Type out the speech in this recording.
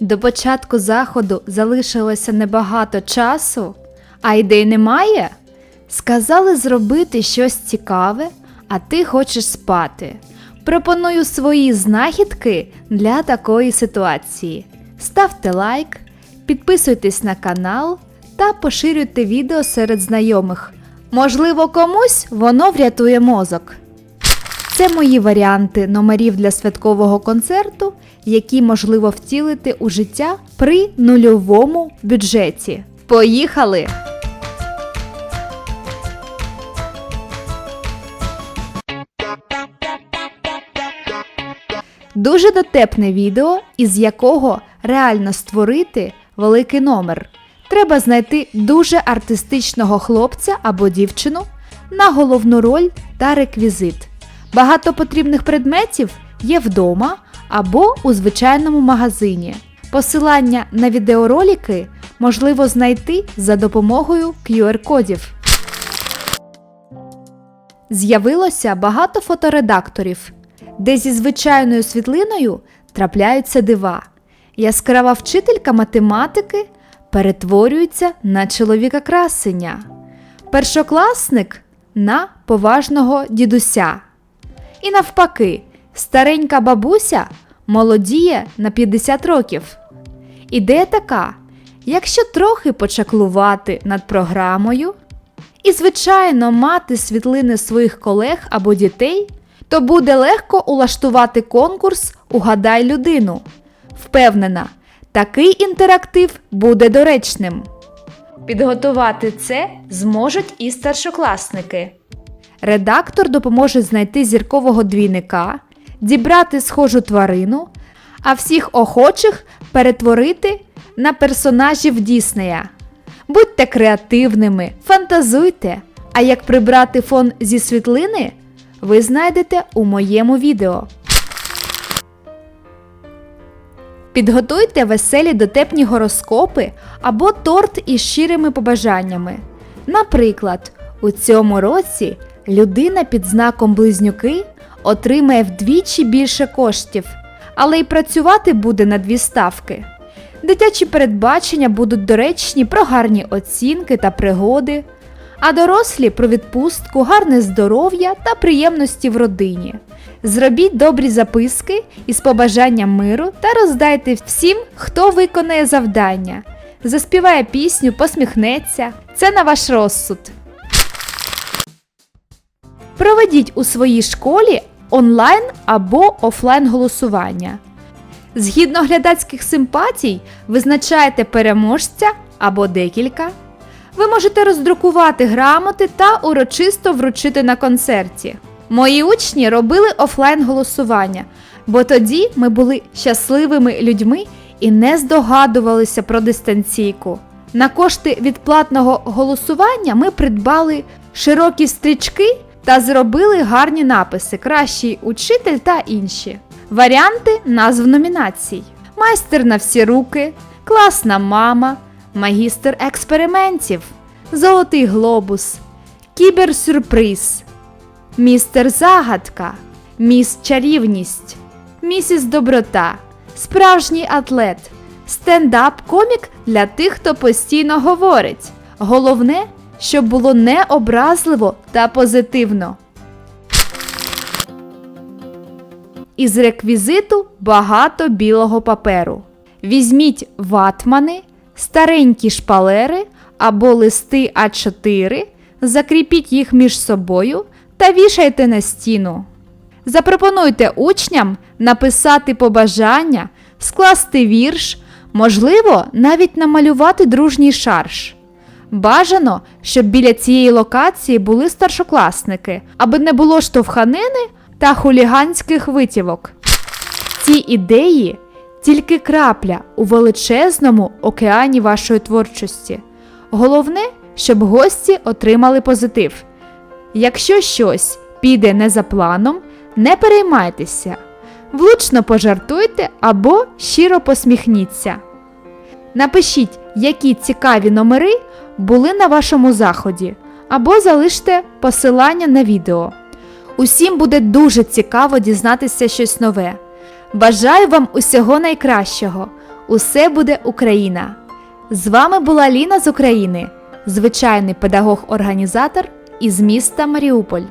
До початку заходу залишилося небагато часу, а ідей немає. Сказали зробити щось цікаве, а ти хочеш спати. Пропоную свої знахідки для такої ситуації. Ставте лайк, підписуйтесь на канал та поширюйте відео серед знайомих. Можливо, комусь воно врятує мозок. Це мої варіанти номерів для святкового концерту, які можливо втілити у життя при нульовому бюджеті. Поїхали! Дуже дотепне відео, із якого реально створити великий номер. Треба знайти дуже артистичного хлопця або дівчину на головну роль та реквізит. Багато потрібних предметів є вдома або у звичайному магазині. Посилання на відеоролики можливо знайти за допомогою QR-кодів. З'явилося багато фоторедакторів, де зі звичайною світлиною трапляються дива. Яскрава вчителька математики перетворюється на чоловіка красення, першокласник на поважного дідуся. І навпаки, старенька бабуся молодіє на 50 років. Ідея така: якщо трохи почаклувати над програмою, і, звичайно, мати світлини своїх колег або дітей, то буде легко улаштувати конкурс Угадай людину. Впевнена, такий інтерактив буде доречним. Підготувати це зможуть і старшокласники. Редактор допоможе знайти зіркового двійника, дібрати схожу тварину, а всіх охочих перетворити на персонажів Діснея. Будьте креативними, фантазуйте. А як прибрати фон зі світлини, ви знайдете у моєму відео. Підготуйте веселі дотепні гороскопи або торт із щирими побажаннями. Наприклад, у цьому році людина під знаком близнюки отримає вдвічі більше коштів, але й працювати буде на дві ставки. Дитячі передбачення будуть доречні про гарні оцінки та пригоди, а дорослі про відпустку, гарне здоров'я та приємності в родині. Зробіть добрі записки із побажанням миру та роздайте всім, хто виконає завдання. Заспіває пісню, посміхнеться. Це на ваш розсуд. Проведіть у своїй школі онлайн або офлайн голосування. Згідно глядацьких симпатій, визначаєте переможця або декілька. Ви можете роздрукувати грамоти та урочисто вручити на концерті. Мої учні робили офлайн голосування, бо тоді ми були щасливими людьми і не здогадувалися про дистанційку. На кошти від платного голосування ми придбали широкі стрічки та зробили гарні написи Кращий учитель та інші. Варіанти назв номінацій: Майстер на всі руки, Класна мама, Магістр експериментів, Золотий глобус, Кіберсюрприз, Містер Загадка, Міс Чарівність, Місіс Доброта, Справжній атлет, стендап комік для тих, хто постійно говорить. Головне, щоб було необразливо та позитивно. Із реквізиту багато білого паперу. Візьміть ватмани, старенькі шпалери або листи А4, закріпіть їх між собою та вішайте на стіну. Запропонуйте учням написати побажання, скласти вірш, можливо, навіть намалювати дружній шарж. Бажано, щоб біля цієї локації були старшокласники, аби не було штовханини та хуліганських витівок. Ці ідеї тільки крапля у величезному океані вашої творчості. Головне, щоб гості отримали позитив. Якщо щось піде не за планом, не переймайтеся, влучно пожартуйте або щиро посміхніться. Напишіть, які цікаві номери були на вашому заході, або залиште посилання на відео. Усім буде дуже цікаво дізнатися щось нове. Бажаю вам усього найкращого, Усе буде Україна! З вами була Ліна з України, звичайний педагог-організатор із міста Маріуполь.